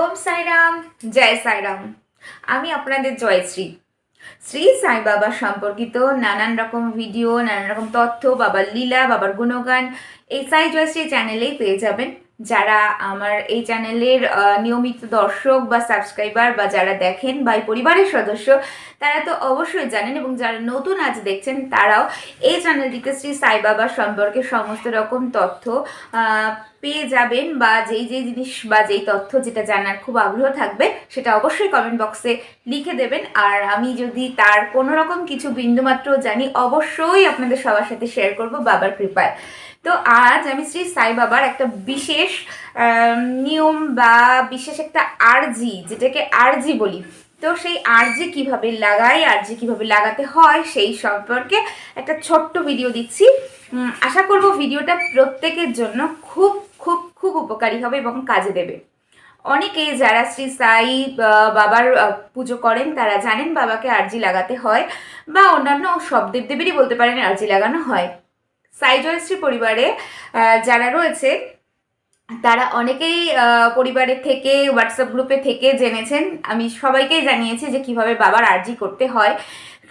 ওম সাইরাম, জয় সাইরাম। আমি আপনাদের জয়শ্রী। শ্রী সাই বাবা সম্পর্কিত নানান রকম ভিডিও, নানান রকম তথ্য, বাবার লীলা, বাবার গুণগান, এই সাই জয়শ্রী চ্যানেলেই পেয়ে যাবেন। যারা আমার এই চ্যানেলের নিয়মিত দর্শক বা সাবস্ক্রাইবার বা যারা দেখেন বা পরিবারের সদস্য, তারা তো অবশ্যই জানেন এবং যারা নতুন আজ দেখছেন, তারাও এই চ্যানেলটিতে শ্রী সাই বাবা সম্পর্কে সমস্ত রকম তথ্য পেয়ে যাবেন বা যেই যেই জিনিস বা যেই তথ্য যেটা জানার খুব আগ্রহ থাকবে, সেটা অবশ্যই কমেন্ট বক্সে লিখে দেবেন। আর আমি যদি তার কোনো রকম কিছু বিন্দুমাত্র জানি, অবশ্যই আপনাদের সবার সাথে শেয়ার করব বাবার কৃপায়। তো আজ আমি শ্রী সাই বাবার একটা বিশেষ নিয়ম বা বিশেষ একটা আরজি, যেটাকে আরজি বলি। তো সেই আরজি কীভাবে লাগাই, আরজি কীভাবে লাগাতে হয়, সেই সম্পর্কে একটা ছোট্ট ভিডিও দিচ্ছি। আশা করব ভিডিওটা প্রত্যেকের জন্য খুব খুব খুব উপকারী হবে এবং কাজে দেবে। অনেকেই যারা শ্রী সাই বাবার পুজো করেন, তারা জানেন বাবাকে আরজি লাগাতে হয়, বা অন্যান্য সব দেবদেবীরই বলতে পারেন আরজি লাগানো হয়। সাই জয়শ্রী পরিবারে যারা রয়েছে, তারা অনেকেই পরিবারের থেকে হোয়াটসঅ্যাপ গ্রুপে থেকে জেনেছেন। আমি সবাইকেই জানিয়েছি যে কীভাবে বাবার আরজি করতে হয়।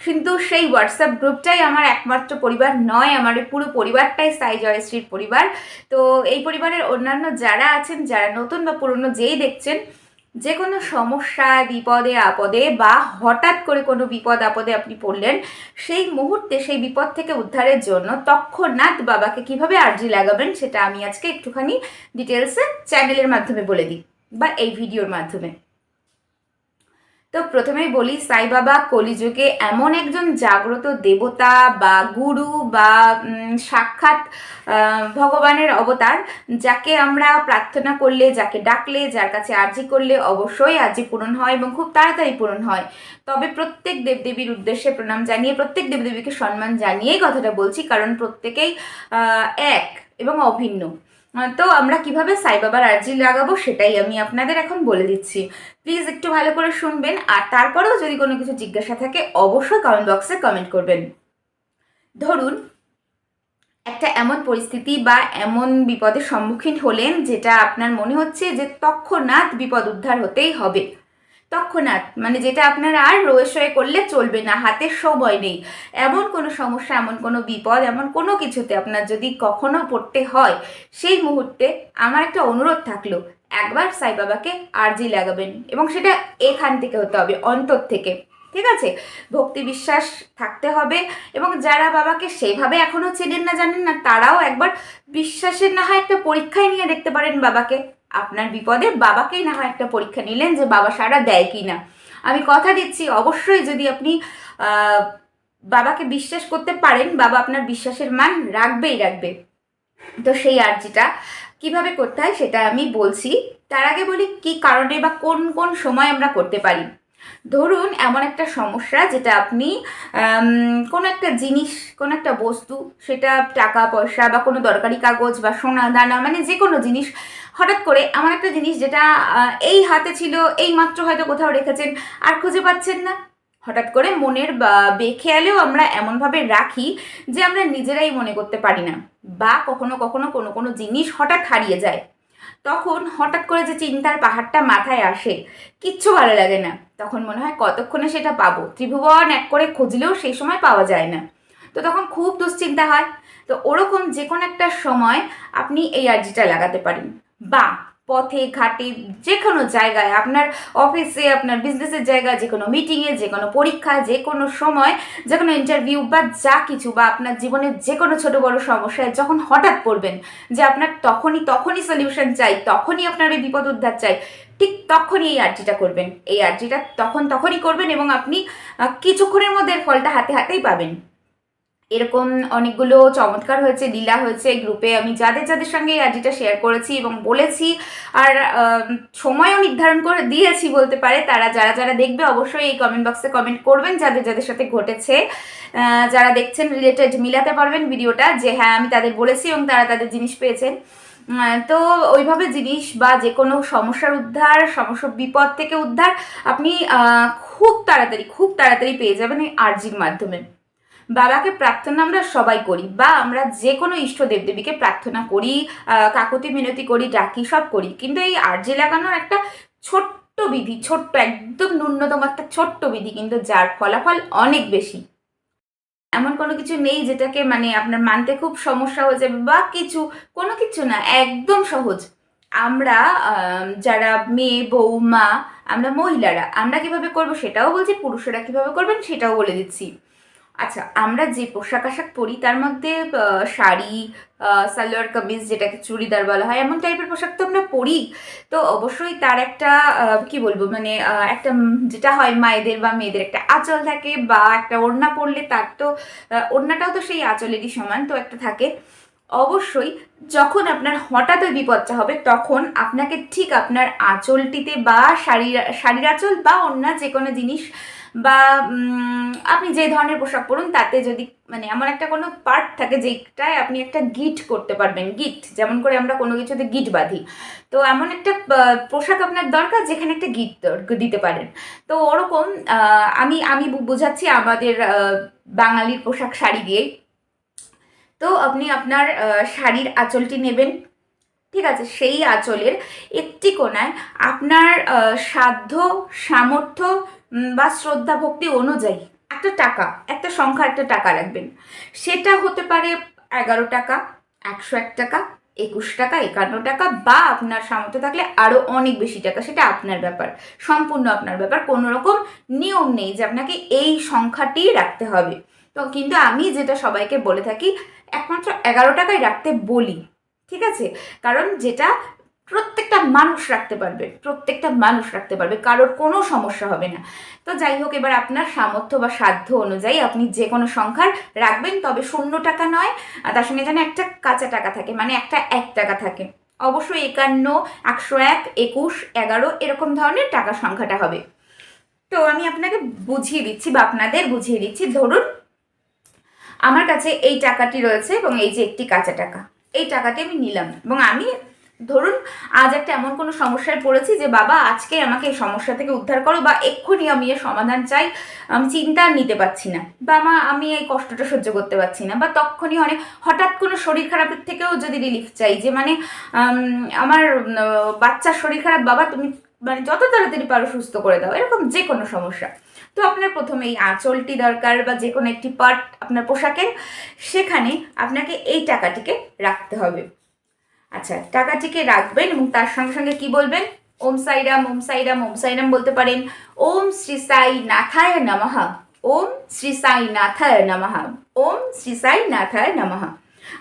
কিন্তু সেই হোয়াটসঅ্যাপ গ্রুপটাই আমার একমাত্র পরিবার নয়, আমার পুরো পরিবারটাই সাই জয়শ্রীর পরিবার। তো এই পরিবারের অন্যান্য যারা আছেন, যারা নতুন বা পুরনো যেই দেখছেন যে কোনো সমস্যা, বিপদে, আপদে বা হঠাৎ করে কোনো বিপদ, আপদে আপনি পড়লেন, সেই মুহূর্তে, সেই বিপদ থেকে উদ্ধারের জন্য তৎক্ষণাৎ বাবাকে কীভাবে আর্জি লাগাবেন সেটা আমি আজকে একটুখানি ডিটেলসে চ্যানেলের মাধ্যমে বলে দিই বা এই ভিডিওর মাধ্যমে। তো প্রথমেই বলি, সাই বাবা কলিযুগে এমন একজন জাগ্রত দেবতা বা গুরু বা সাক্ষাৎ ভগবানের অবতার যাকে আমরা প্রার্থনা করলে, যাকে ডাকলে, যার কাছে আর্জি করলে অবশ্যই আর্জি পূরণ হয় এবং খুব তাড়াতাড়ি পূরণ হয়। তবে প্রত্যেক দেবদেবীর উদ্দেশ্যে প্রণাম জানিয়ে, প্রত্যেক দেবদেবীকে সম্মান জানিয়েই কথাটা বলছি, কারণ প্রত্যেকেই এক এবং অভিন্ন। তো আমরা কীভাবে সাই বাবার আর্জি লাগাবো সেটাই আমি আপনাদের এখন বলে দিচ্ছি। প্লিজ একটু ভালো করে শুনবেন আর তারপরেও যদি কোনো কিছু জিজ্ঞাসা থাকে, অবশ্যই কমেন্ট বক্সে কমেন্ট করবেন। ধরুন, একটা এমন পরিস্থিতি বা এমন বিপদের সম্মুখীন হলেন যেটা আপনার মনে হচ্ছে যে তৎক্ষণাৎ বিপদ উদ্ধার হতেই হবে। তৎক্ষণাৎ মানে যেটা আপনার আর রয়ে করলে চলবে না, হাতে সময় নেই। এমন কোনো সমস্যা, এমন কোনো বিপদ, এমন কোনো কিছুতে আপনার যদি কখনো পড়তে হয়, সেই মুহূর্তে আমার একটা অনুরোধ থাকল, একবার সাই বাবাকে আরজি লাগাবেন এবং সেটা এখান থেকে হতে হবে, অন্তর থেকে। ঠিক আছে? ভক্তি বিশ্বাস থাকতে হবে এবং যারা বাবাকে সেভাবে এখনও চেনেন না, জানেন না, তারাও একবার বিশ্বাসের না হয় একটা পরীক্ষায় নিয়ে দেখতে পারেন বাবাকে। আপনার বিপদে বাবাকেই না হয় একটা পরীক্ষা নিলেন যে বাবা সারা দেয় কি না আমি কথা দিচ্ছি, অবশ্যই যদি আপনি বাবাকে বিশ্বাস করতে পারেন, বাবা আপনার বিশ্বাসের মান রাখবেই রাখবে। তো সেই আর্জিটা কীভাবে করতে হয় সেটা আমি বলছি। তার আগে বলি কি কারণে বা কোন কোন সময় আমরা করতে পারি। ধরুন, এমন একটা সমস্যা যেটা আপনি কোনো একটা জিনিস, কোনো একটা বস্তু, সেটা টাকা, পয়সা বা কোনো দরকারি কাগজ বা সোনা, দানা মানে যে কোনো জিনিস, হঠাৎ করে এমন একটা জিনিস যেটা এই হাতে ছিল, এই মাত্র হয়তো কোথাও রেখেছেন, আর খুঁজে পাচ্ছেন না। হঠাৎ করে মনের বেখেয়ালেও আমরা এমনভাবে রাখি যে আমরা নিজেরাই মনে করতে পারি না বা কখনো কখনো কোনো কোনো জিনিস হঠাৎ হারিয়ে যায়। তখন হঠাৎ করে যে চিন্তার পাহাড়টা মাথায় আসে, কিচ্ছু ভালো লাগে না। তখন মনে হয় কতক্ষণে সেটা পাবো? ত্রিভুবন এক করে খুঁজলেও সেই সময় পাওয়া যায় না। তো তখন খুব দুশ্চিন্তা হয়। তো ওরকম যে কোনো একটা সময় আপনি এই আর্জিটা লাগাতে পারেন। বা পথে, ঘাটে যে কোনো জায়গায়, আপনার অফিসে আপনার বিজনেসের জায়গায় যে কোনো মিটিংয়ে যে কোনো পরীক্ষা যে কোনো সময় যে কোনো ইন্টারভিউ বা যা কিছু, বা আপনার জীবনের যে কোনো ছোট বড় সমস্যায় যখন হঠাৎ পড়বেন যে আপনার তখনই তখনই সলিউশন চাই, তখনই আপনার এই বিপদ উদ্ধার চাই, ঠিক তখনই এই আর্জিটা করবেন। এই আর্জিটা তখন, তখনই করবেন এবং আপনি কিছুক্ষণের মধ্যে ফলটা হাতে, হাতেই পাবেন। এরকম অনেকগুলো চমৎকার হয়েছে, লীলা হয়েছে গ্রুপে আমি যাদের যাদের সঙ্গে এই আর্জিটা শেয়ার করেছি এবং বলেছি, আর সময়ও নির্ধারণ করে দিয়েছি বলতে পারে, তারা যারা যারা দেখবে অবশ্যই এই কমেন্ট বক্সে কমেন্ট করবেন, যাদের যাদের সাথে ঘটেছে। যারা দেখছেন রিলেটেড মিলাতে পারবেন ভিডিওটা, যে হ্যাঁ আমি তাদের বলেছি এবং তারা তাদের জিনিস পেয়েছেন। তো ওইভাবে জিনিস বা যে কোনো সমস্যার উদ্ধার, সমস্যা বিপদ থেকে উদ্ধার, আপনি খুব তাড়াতাড়ি খুব তাড়াতাড়ি পেয়ে যাবেন এই আর্জির মাধ্যমে। বাবাকে প্রার্থনা আমরা সবাই করি বা আমরা যে কোনো ইষ্ট দেবদেবীকে প্রার্থনা করি কাকতি মিনতি করি, ডাকি, সব করি। কিন্তু এই আর্জি লাগানোর একটা ছোট্ট বিধি, ছোট্ট, একদম ন্যূনতম একটা ছোট্ট বিধি কিন্তু যার ফলাফল অনেক বেশি। এমন কোনো কিছু নেই যেটাকে মানে আপনার মানতে খুব সমস্যা হয়ে যাবে বা কিছু, কোনো কিছু না, একদম সহজ। আমরা যারা মেয়ে বউ মা আমরা মহিলারা, আমরা কীভাবে করব সেটাও বলছি, পুরুষেরা কীভাবে করবেন সেটাও বলে দিচ্ছি। আচ্ছা আমরা যে পোশাক আশাক পরি তার মধ্যে শাড়ি সালোয়ার, কামিজ যেটাকে চুড়িদার বলা হয়, এমন টাইপের পোশাক তো আমরা পরি। তো অবশ্যই তার একটা কি বলব মানে একটা যেটা হয় মায়েদের বা মেয়েদের একটা আঁচল থাকে বা একটা ওড়না পরলে তার তো ওড়নাটাও তো সেই আঁচলেরই সমান, তো একটা থাকে। অবশ্যই যখন আপনার হঠাৎ বিপদটা হবে, তখন আপনাকে ঠিক আপনার আঁচলটিতে বা শাড়ির শাড়ির আঁচল বা অন্য যে কোনো জিনিস বা আপনি যে ধরনের পোশাক পরুন, তাতে যদি মানে এমন একটা কোনো পার্ট থাকে যেটায় আপনি একটা গিট করতে পারবেন, গিট, যেমন করে আমরা কোনো কিছুতে গিট বাঁধি। তো এমন একটা পোশাক আপনার দরকার যেখানে একটা গিট দিতে পারেন। তো ওরকম আমি আমি বোঝাচ্ছি আমাদের বাঙালির পোশাক শাড়ি দিয়ে তো আপনি আপনার শাড়ির আঁচলটি নেবেন। ঠিক আছে, সেই আঁচলের একটি কোণায় আপনার সাধ্য, সামর্থ্য বা শ্রদ্ধা ভক্তি অনুযায়ী একটা টাকা, একটা সংখ্যা একটা টাকা রাখবেন। সেটা হতে পারে এগারো টাকা, একশো এক টাকা, একুশ টাকা, একান্ন টাকা বা আপনার সামর্থ্য থাকলে আরও অনেক বেশি টাকা, সেটা আপনার ব্যাপার। সম্পূর্ণ আপনার ব্যাপার, কোনো রকম নিয়ম নেই যে আপনাকে এই সংখ্যাটি রাখতে হবে। তো কিন্তু আমি যেটা সবাইকে বলে থাকি, একমাত্র এগারো টাকায় রাখতে বলি, ঠিক আছে? কারণ যেটা প্রত্যেকটা মানুষ রাখতে পারবে, প্রত্যেকটা মানুষ রাখতে পারবে, কারোর কোনো সমস্যা হবে না। তো যাই হোক, এবার আপনার সামর্থ্য বা সাধ্য অনুযায়ী আপনি যে কোনো সংখ্যার রাখবেন, তবে শূন্য টাকা নয় তার সঙ্গে যেন একটা কাঁচা টাকা থাকে মানে একটা এক টাকা থাকে। অবশ্যই একান্ন, একশো এক, একুশ, এগারো, এরকম ধরনের টাকা সংখ্যাটা হবে। তো আমি আপনাকে বুঝিয়ে দিচ্ছি বা আপনাদের বুঝিয়ে দিচ্ছি, ধরুন আমার কাছে এই টাকাটি রয়েছে এবং এই যে একটি কাঁচা টাকা, এই টাকাটি আমি নিলাম এবং আমি ধরুন, আজ একটা এমন কোনো সমস্যায় পড়েছি যে, বাবা, আজকে আমাকে এই সমস্যা থেকে উদ্ধার করো বা এক্ষুনি আমি এর সমাধান চাই, আমি চিন্তা নিতে পারছি না। বা মা, আমি এই কষ্টটা সহ্য করতে পারছি না। বা তখনই অনেক, হঠাৎ কোনো শরীর খারাপের থেকেও যদি রিলিফ চাই যে মানে আমার বাচ্চার শরীর খারাপ, বাবা, তুমি মানে যত তাড়াতাড়ি পারো সুস্থ করে দাও। এরকম যে কোনো সমস্যা। তো আপনার প্রথমে এই আঁচলটি দরকার বা যে কোনো একটি পার্ট আপনার পোশাকের, সেখানে আপনাকে এই টাকাটিকে রাখতে হবে। আচ্ছা টাকাটিকে রাখবেন এবং তার সঙ্গে সঙ্গে কি বলবেন? ওম সাইরাম ওম সাইরাম ওম সাইরাম বলতে পারেন। ওম শ্রী সাই নাথায় নমঃ। ওম শ্রী সাই নাথায় নমঃ। ওম শ্রী সাই নাথায় নমঃ।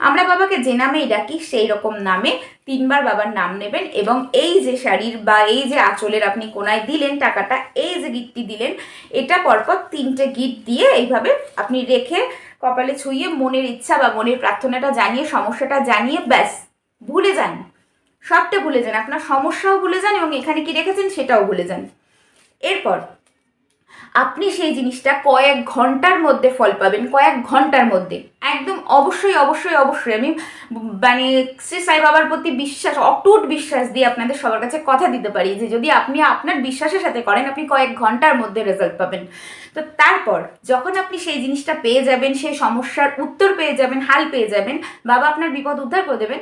আমরা বাবাকে যে নামেই ডাকি, সেই রকম নামে তিনবার বাবার নাম নেবেন এবং এই যে শাড়ির বা এই যে আঁচলের আপনি কোনায় দিলেন টাকাটা, এই যে গিটটি দিলেন, এটা পরপর তিনটে গিট দিয়ে এইভাবে আপনি রেখে কপালে ছুঁয়ে মনের ইচ্ছা বা মনের প্রার্থনাটা জানিয়ে, সমস্যাটা জানিয়ে ব্যাস। ভুলে যান। সবটা ভুলে যান। আপনার সমস্যাও ভুলে যান এবং এখানে কি রেখেছেন সেটাও ভুলে যান। এরপর, আপনি সেই জিনিসটা কয়েক ঘণ্টার মধ্যে ফল পাবেন, কয়েক ঘণ্টার মধ্যে। একদম অবশ্যই অবশ্যই অবশ্যই। আমি মানে শ্রী সাই বাবার প্রতি বিশ্বাস, অটুট বিশ্বাস দিয়ে আপনাদের সবার কাছে কথা দিতে পারি যে, যদি আপনি আপনার বিশ্বাসের সাথে করেন, আপনি কয়েক ঘণ্টার মধ্যে রেজাল্ট পাবেন। তো তারপর, যখন আপনি সেই জিনিসটা পেয়ে যাবেন, সেই সমস্যার উত্তর পেয়ে যাবেন, হাল পেয়ে যাবেন, বাবা আপনার বিপদ উদ্ধার করে দেবেন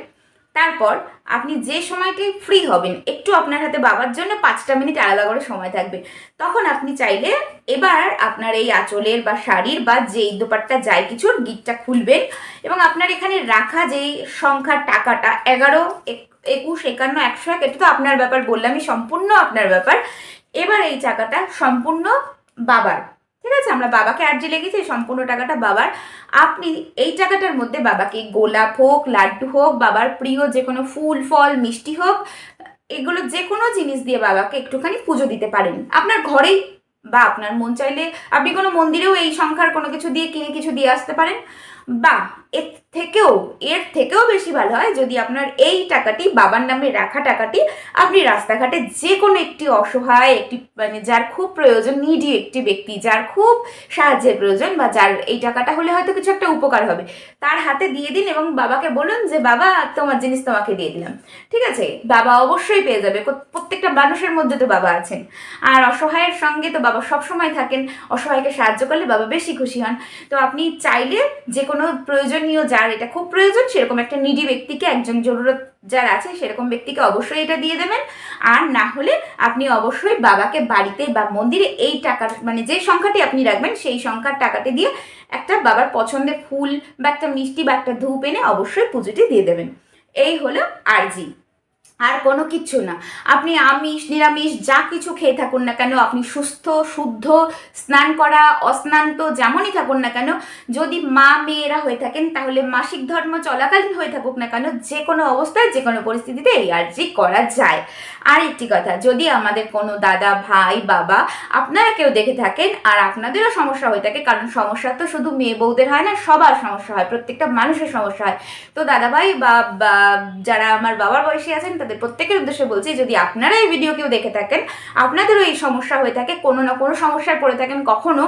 তারপর আপনি যে সময়টি ফ্রি হবেন, একটু আপনার হাতে বাবার জন্য পাঁচটা মিনিট আলাদা করে সময় থাকবে। তখন আপনি চাইলে এবার আপনার এই আঁচলের বা শাড়ির বা যেই দোপাট্টা যাই কিছুর গিটটা খুলবেন এবং আপনার এখানে রাখা যেই সংখ্যার টাকাটা, এগারো একুশ, একান্ন, একশো এক, এটা তো আপনার ব্যাপার, বললামই সম্পূর্ণ আপনার ব্যাপার। এবার এই টাকাটা সম্পূর্ণ বাবার। ঠিক আছে? আমরা বাবাকে আর্জি লেগেছি সম্পূর্ণ টাকাটা বাবার। আপনি এই টাকাটার মধ্যে বাবাকে গোলাপ হোক, লাড্ডু হোক, বাবার প্রিয় যে কোনো ফুল, ফল, মিষ্টি হোক, এগুলো যে কোনো জিনিস দিয়ে বাবাকে একটুখানি পুজো দিতে পারেন। আপনার ঘরেই বা আপনার মন চাইলে আপনি কোনো মন্দিরেও এই সংখ্যার কোনো কিছু দিয়ে, কিনে কিছু দিয়ে আসতে পারেন। বা এর থেকেও এর থেকেও বেশি ভালো হয় যদি আপনার এই টাকাটি, বাবার নামে রাখা টাকাটি আপনি রাস্তাঘাটে যে কোনো একটি অসহায়, একটি মানে যার খুব প্রয়োজন নিডি একটি ব্যক্তি, যার খুব সাহায্যের প্রয়োজন বা যার এই টাকাটা হলে হয়তো কিছু একটা উপকার হবে, তার হাতে দিয়ে দিন এবং বাবাকে বলুন যে, বাবা, তোমার জিনিস তোমাকে দিয়ে দিলাম। ঠিক আছে? বাবা অবশ্যই পেয়ে যাবে। প্রত্যেকটা মানুষের মধ্যে তো বাবা আছেন। আর অসহায়ের সঙ্গে তো বাবা সবসময় থাকেন। অসহায়কে সাহায্য করলে বাবা বেশি খুশি হন। তো আপনি চাইলে যে কোনো প্রয়োজনীয় যার এটা খুব প্রয়োজন, সেরকম একটা নিডি ব্যক্তিকে একজন জরুরত যার আছে, সেরকম ব্যক্তিকে অবশ্যই এটা দিয়ে দেবেন। আর না হলে আপনি অবশ্যই বাবাকে বাড়িতে বা মন্দিরে এই টাকার মানে যে সংখ্যাটি আপনি রাখবেন, সেই সংখ্যার টাকাটি দিয়ে একটা বাবার পছন্দের ফুল বা একটা মিষ্টি বা একটা ধূপ এনে অবশ্যই পুজোটি দিয়ে দেবেন। এই হলো আরজি। আর কোনো কিচ্ছু না। আপনি আমিষ, নিরামিষ, যা কিছু খেয়ে থাকুন না কেন, আপনি সুস্থ, শুদ্ধ, স্নান করা, অস্নান্ত, যেমনই থাকুন না কেন, যদি মা মেয়েরা হয়ে থাকেন, তাহলে মাসিক ধর্ম চলাকালীন হয়ে থাকুক না কেন, যে কোনো অবস্থায়, যে কোনো পরিস্থিতিতে এই আর্জি করা যায়। আর একটি কথা, যদি আমাদের কোনো দাদা, ভাই, বাবা আপনারা কেউ দেখে থাকেন আর আপনাদেরও সমস্যা হয়ে থাকে, কারণ সমস্যা তো শুধু মেয়ে বউদের হয় না, সবার সমস্যা হয়, প্রত্যেকটা মানুষের সমস্যা হয়। তো দাদা ভাই বা যারা আমার বাবার বয়সী আছেন তাদের প্রত্যেকের উদ্দেশ্যে বলছি, যদি আপনারা এই ভিডিও কেউ দেখে থাকেন, আপনাদেরও এই সমস্যা হয়ে থাকে, কোনো না কোনো সমস্যায় পড়ে থাকেন, কখনো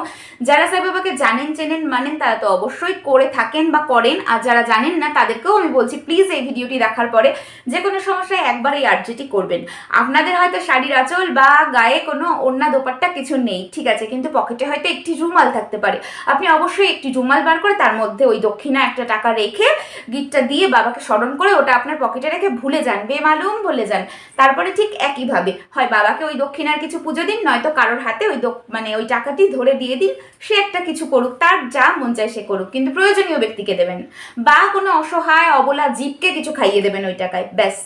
যারা সাই বাবাকে জানেন, চেনেন, মানেন, তারা তো অবশ্যই করে থাকেন বা করেন। আর যারা জানেন না, তাদেরকেও আমি বলছি প্লিজ এই ভিডিওটি দেখার পরে যে কোনো সমস্যায় একবার এই আর্জিটি করবেন। আপনাদের হয়তো শাড়ির আঁচল বা গায়ে কোনো ওড়না, দোপাট্টা কিছু নেই, ঠিক আছে? কিন্তু পকেটে হয়তো একটি রুমাল থাকতে পারে। আপনি অবশ্যই একটি রুমাল বার করে তার মধ্যে ওই দক্ষিণা একটা টাকা রেখে গিটটা দিয়ে বাবাকে স্মরণ করে ওটা আপনার পকেটে রেখে ভুলে যান। বেমালুম! ভুলে যান। তারপরে ঠিক একইভাবে, হয় বাবাকে ওই দক্ষিণার কিছু পুজো দিন, নয়তো কারোর হাতে ওই মানে ওই টাকাটি ধরে দিয়ে দিন, সে একটা কিছু করুক, তার যা মন চায় সে করুক, কিন্তু প্রয়োজনীয় ব্যক্তিকে দেবেন বা কোনো অসহায়, অবলা জীবকে কিছু খাইয়ে দেবেন ওই টাকায়, ব্যাস।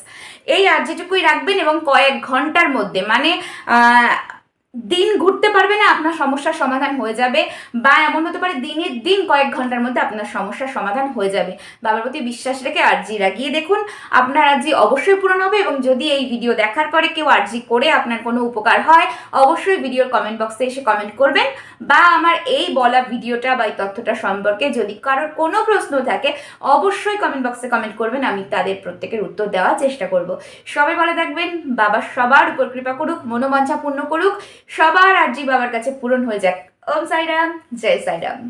এই আর্যটুকুই যেটুকুই রাখবেন এবং কয়েক ঘণ্টার মধ্যে মানে দিন ঘুরতে পারবে না, আপনার সমস্যার সমাধান হয়ে যাবে বা এমন হতে পারে দিনের দিন কয়েক ঘণ্টার মধ্যে আপনার সমস্যার সমাধান হয়ে যাবে। বাবার প্রতি বিশ্বাস রেখে আর্জি লাগিয়ে দেখুন, আপনার আর্জি অবশ্যই পূরণ হবে এবং যদি এই ভিডিও দেখার পরে কেউ আর্জি করে আপনার কোনো উপকার হয়, অবশ্যই ভিডিওর কমেন্ট বক্সে এসে কমেন্ট করবেন বা আমার এই বলা ভিডিওটা বা এই তথ্যটা সম্পর্কে যদি কারোর কোনো প্রশ্ন থাকে, অবশ্যই কমেন্ট বক্সে কমেন্ট করবেন, আমি তাদের প্রত্যেকের উত্তর দেওয়ার চেষ্টা করব। সবাই ভালো থাকবেন, বাবা সবার উপর কৃপা করুক মনোবাঞ্ছা পূর্ণ করুক সবার আর্জি বাবার কাছে পূরণ হয়ে যাক। ওম সাইরাম জয় সাইরাম।